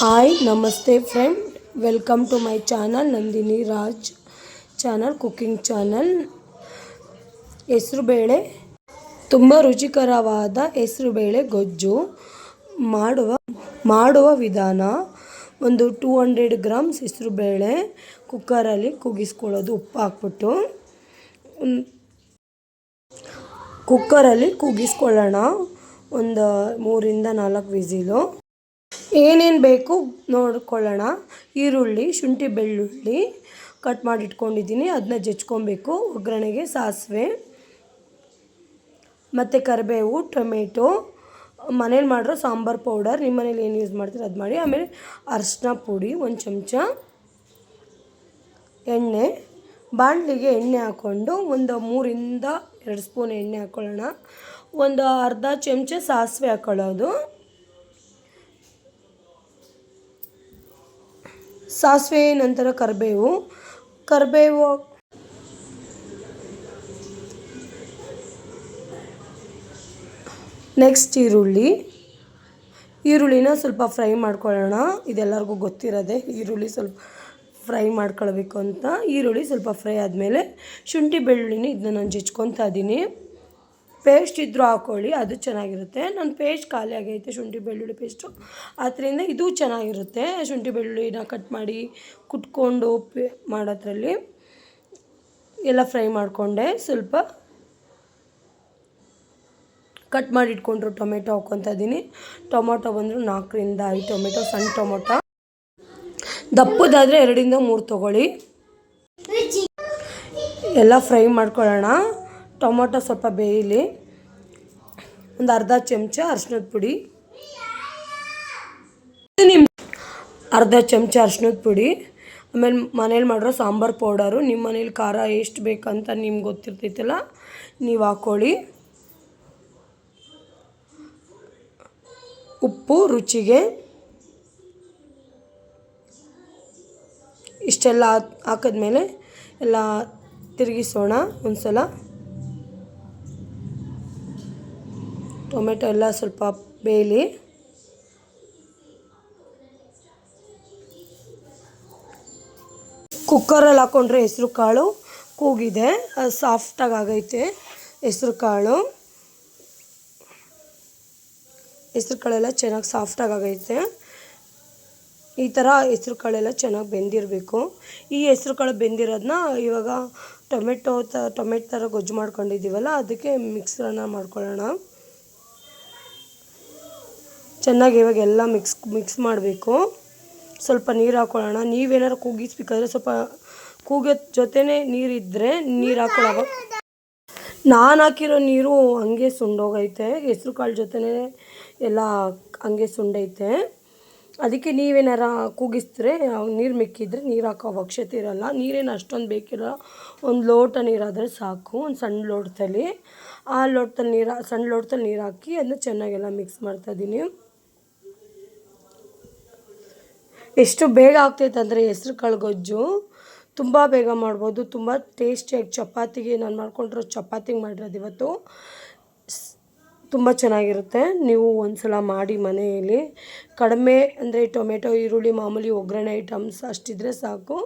Hi ನಮಸ್ತೆ friend welcome to my channel Nandini Raj channel cooking channel ಹೆಸರುಬೇಳೆ ತುಂಬ ರುಚಿಕರವಾದ ಹೆಸರುಬೇಳೆ ಗೊಜ್ಜು. ಮಾಡುವ ಮಾಡುವ ವಿಧಾನ, ಒಂದು ಟೂ ಹಂಡ್ರೆಡ್ ಗ್ರಾಮ್ಸ್ ಹೆಸರುಬೇಳೆ ಕುಕ್ಕರಲ್ಲಿ ಕೂಗಿಸ್ಕೊಳ್ಳೋದು ಉಪ್ಪು ಹಾಕ್ಬಿಟ್ಟು ಕುಕ್ಕರಲ್ಲಿ ಕೂಗಿಸ್ಕೊಳ್ಳೋಣ ಒಂದು ಮೂರಿಂದ ನಾಲ್ಕು ವಿಸಿಲು. ಏನೇನು ಬೇಕು ನೋಡ್ಕೊಳ್ಳೋಣ. ಈರುಳ್ಳಿ, ಶುಂಠಿ, ಬೆಳ್ಳುಳ್ಳಿ ಕಟ್ ಮಾಡಿ ಇಟ್ಕೊಂಡಿದ್ದೀನಿ ಅದನ್ನ ಜಚ್ಕೊಬೇಕು ಒಗ್ಗರಣೆಗೆ ಸಾಸಿವೆ ಮತ್ತು ಕರಿಬೇವು, ಟೊಮೆಟೊ. ಮನೇಲಿ ಮಾಡಿರೋ ಸಾಂಬಾರು ಪೌಡರ್ ನಿಮ್ಮ ಮನೇಲಿ ಏನು ಯೂಸ್ ಮಾಡ್ತೀರ ಅದು ಮಾಡಿ. ಆಮೇಲೆ ಅರಿಶಿನ ಪುಡಿ ಒಂದು ಚಮಚ. ಎಣ್ಣೆ. ಬಾಣಲಿಗೆ ಎಣ್ಣೆ ಹಾಕ್ಕೊಂಡು ಒಂದು ಮೂರಿಂದ ಎರಡು ಸ್ಪೂನ್ ಎಣ್ಣೆ ಹಾಕ್ಕೊಳ್ಳೋಣ ಒಂದು ಅರ್ಧ ಚಮಚ ಸಾಸಿವೆ ಹಾಕ್ಕೊಳ್ಳೋದು ಸಾಸಿವೆ, ನಂತರ ಕರಿಬೇವು. ಕರಿಬೇವು ನೆಕ್ಸ್ಟ್ ಈರುಳ್ಳಿ. ಈರುಳ್ಳಿನ ಸ್ವಲ್ಪ ಫ್ರೈ ಮಾಡ್ಕೊಳ್ಳೋಣ. ಇದೆಲ್ಲರಿಗೂ ಗೊತ್ತಿರೋದೆ ಈರುಳ್ಳಿ ಸ್ವಲ್ಪ ಫ್ರೈ ಮಾಡ್ಕೊಳ್ಬೇಕು ಅಂತ. ಈರುಳ್ಳಿ ಸ್ವಲ್ಪ ಫ್ರೈ ಆದಮೇಲೆ ಶುಂಠಿ ಬೆಳ್ಳುಳ್ಳಿನ ಇದನ್ನ ನಾನು ಜಜ್ಕೊತಾ ಇದ್ದೀನಿ. ಪೇಸ್ಟ್ ಇದ್ದರೂ ಹಾಕ್ಕೊಳ್ಳಿ ಅದು ಚೆನ್ನಾಗಿರುತ್ತೆ. ನನ್ನ ಪೇಸ್ಟ್ ಖಾಲಿ ಆಗೈತೆ, ಶುಂಠಿ ಬೆಳ್ಳುಳ್ಳಿ ಪೇಸ್ಟು. ಅದರಿಂದ ಇದು ಚೆನ್ನಾಗಿರುತ್ತೆ. ಶುಂಠಿ ಬೆಳ್ಳುಳ್ಳಿನ ಕಟ್ ಮಾಡಿ ಕುಟ್ಕೊಂಡು ಪೇ ಮಾಡೋದ್ರಲ್ಲಿ. ಎಲ್ಲ ಫ್ರೈ ಮಾಡಿಕೊಂಡೆ. ಸ್ವಲ್ಪ ಕಟ್ ಮಾಡಿ ಇಟ್ಕೊಂಡ್ರು ಟೊಮೆಟೊ ಹಾಕ್ಕೊತ ಇದ್ದೀನಿ. ಟೊಮೊಟೊ ಬಂದರು ನಾಲ್ಕರಿಂದ ಐದು ಟೊಮೆಟೊ, ಸಣ್ಣ ಟೊಮೊಟೊ. ದಪ್ಪದಾದರೆ ಎರಡರಿಂದ ಮೂರು ತೊಗೊಳ್ಳಿ. ಎಲ್ಲ ಫ್ರೈ ಮಾಡ್ಕೊಳ್ಳೋಣ. ಟೊಮೊಟೊ ಸ್ವಲ್ಪ ಬೇಯಲಿ, ಒಂದು ಅರ್ಧ ಚಮಚ ಅರ್ಶಿನದ ಪುಡಿ. ನಿಮ್ಮ ಅರ್ಧ ಚಮಚ ಅರ್ಶಿನದ ಪುಡಿ. ಆಮೇಲೆ ಮನೇಲಿ ಮಾಡಿರೋ ಸಾಂಬಾರು ಪೌಡರು ನಿಮ್ಮ ಮನೇಲಿ ಖಾರ ಎಷ್ಟು ಬೇಕಂತ ನಿಮ್ಗೆ ಗೊತ್ತಿರ್ತೈತಲ್ಲ, ನೀವು ಹಾಕ್ಕೊಳ್ಳಿ ಉಪ್ಪು, ರುಚಿಗೆ ಇಷ್ಟೆಲ್ಲ ಹಾಕಿದ್ಮೇಲೆ ಎಲ್ಲ ತಿರುಗಿಸೋಣ ಒಂದು ಸಲ ಟೊಮೆಟೊ ಎಲ್ಲ ಸ್ವಲ್ಪ ಬೇಯಲಿ. ಕುಕ್ಕರಲ್ಲಿ ಹಾಕ್ಕೊಂಡ್ರೆ ಹೆಸರು ಕಾಳು, ಕೂಗಿದೆ, ಅದು ಸಾಫ್ಟಾಗಿ ಆಗೈತೆ. ಹೆಸ್ರು ಕಾಳು. ಹೆಸ್ರು ಕಾಳೆಲ್ಲ ಚೆನ್ನಾಗಿ ಸಾಫ್ಟಾಗಿ ಆಗೈತೆ. ಈ ಥರ ಹೆಸ್ರು ಕಾಳೆಲ್ಲ ಚೆನ್ನಾಗಿ ಬೆಂದಿರಬೇಕು. ಈ ಹೆಸ್ರು ಕಾಳು ಬೆಂದಿರೋದನ್ನ ಇವಾಗ ಟೊಮೆಟೊ ತ, ಟೊಮೆಟೊ ಥರ ಗೊಜ್ಜು ಮಾಡ್ಕೊಂಡಿದ್ದೀವಲ್ಲ, ಅದಕ್ಕೆ ಮಿಕ್ಸ್ರನ್ನ ಮಾಡ್ಕೊಳ್ಳೋಣ. ಚೆನ್ನಾಗಿ ಇವಾಗ ಎಲ್ಲ ಮಿಕ್ಸ್ ಮಿಕ್ಸ್ ಮಾಡಬೇಕು. ಸ್ವಲ್ಪ ನೀರು ಹಾಕ್ಕೊಳ್ಳೋಣ ನೀವೇನಾರು ಕೂಗಿಸ್ಬೇಕಾದ್ರೆ ಸ್ವಲ್ಪ ಕೂಗೋ ಜೊತೆನೇ ನೀರಿದ್ದರೆ ನೀರು ಹಾಕ್ಕೊಳ್ಳೋ ನಾನು ಹಾಕಿರೋ ನೀರು ಹಂಗೆ ಸುಂಡೋಗೈತೆ. ಹೆಸ್ರು ಕಾಳು ಜೊತೆನೇ ಎಲ್ಲ ಹಂಗೆ ಸುಂಡೈತೆ. ಅದಕ್ಕೆ ನೀವೇನಾರ ಕೂಗಿಸಿದ್ರೆ ನೀರು ಮಿಕ್ಕಿದ್ರೆ ನೀರು ಹಾಕೋ ಅವಶ್ಯಕತೆ ಇರೋಲ್ಲ. ನೀರೇನು ಅಷ್ಟೊಂದು ಬೇಕಿರೋ ಒಂದು ಲೋಟ ನೀರಾದರೆ ಸಾಕು. ಒಂದು ಸಣ್ಣ ಲೋಟದಲ್ಲಿ. ಆ ಲೋಟದಲ್ಲಿ ನೀರು ಸಣ್ಣ ಲೋಟದಲ್ಲಿ ನೀರು ಹಾಕಿ ಅದನ್ನ ಚೆನ್ನಾಗೆಲ್ಲ ಮಿಕ್ಸ್ ಮಾಡ್ತಾಯಿದ್ದೀನಿ ಎಷ್ಟು ಬೇಗ ಆಗ್ತೈತೆ ಅಂದರೆ ಹೆಸ್ರು ಕಾಳು ಗೊಜ್ಜು ತುಂಬ ಬೇಗ ಮಾಡ್ಬೋದು. ತುಂಬ ಟೇಸ್ಟಿಯಾಗಿ ಚಪಾತಿಗೆ ನಾನು ಮಾಡ್ಕೊಂಡಿರೋ ಚಪಾತಿಗೆ ಮಾಡಿರೋದು ಇವತ್ತು. ತುಂಬ ಚೆನ್ನಾಗಿರುತ್ತೆ. ನೀವು ಒಂದು ಸಲ ಮಾಡಿ ಮನೆಯಲ್ಲಿ. ಕಡಿಮೆ ಅಂದರೆ ಟೊಮೆಟೊ, ಈರುಳ್ಳಿ, ಮಾಮೂಲಿ ಒಗ್ಗರಣೆ ಐಟಮ್ಸ್ ಅಷ್ಟಿದ್ರೆ ಸಾಕು.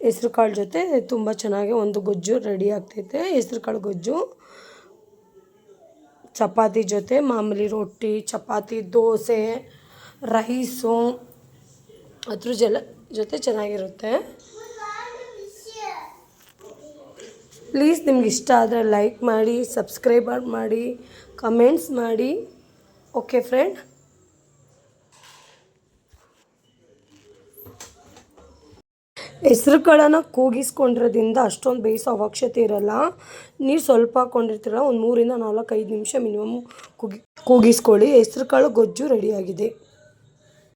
ಹೆಸ್ರು ಕಾಳು ಜೊತೆ ತುಂಬ ಚೆನ್ನಾಗಿ ಒಂದು ಗೊಜ್ಜು ರೆಡಿ ಆಗ್ತೈತೆ. ಹೆಸ್ರು ಕಾಳು ಗೊಜ್ಜು. ಚಪಾತಿ ಜೊತೆ ಮಾಮೂಲಿ ರೊಟ್ಟಿ, ಚಪಾತಿ, ದೋಸೆ ರೈಸು ಅದ್ರ ಜಲ, ಜೊತೆ ಚೆನ್ನಾಗಿರುತ್ತೆ. ಪ್ಲೀಸ್ ನಿಮ್ಗೆ ಇಷ್ಟ ಆದರೆ ಲೈಕ್ ಮಾಡಿ ಸಬ್ಸ್ಕ್ರೈಬ್ ಮಾಡಿ ಕಮೆಂಟ್ಸ್ ಮಾಡಿ. ಓಕೆ ಫ್ರೆಂಡ್ ಹೆಸ್ರು ಕಾಳನ್ನು ಕೂಗಿಸ್ಕೊಂಡಿರೋದ್ರಿಂದ ಅಷ್ಟೊಂದು ಬೇಯಿಸೋ ಅವಶ್ಯಕತೆ ಇರೋಲ್ಲ. ನೀರು ಸ್ವಲ್ಪ ಹಾಕ್ಕೊಂಡಿರ್ತೀರ ಒಂದು ಮೂರಿಂದ ನಾಲ್ಕೈದು ನಿಮಿಷ ಮಿನಿಮಮ್ ಕೂಗಿ, ಕೂಗಿಸ್ಕೊಳ್ಳಿ. ಹೆಸ್ರು ಕಾಳು ಗೊಜ್ಜು ರೆಡಿಯಾಗಿದೆ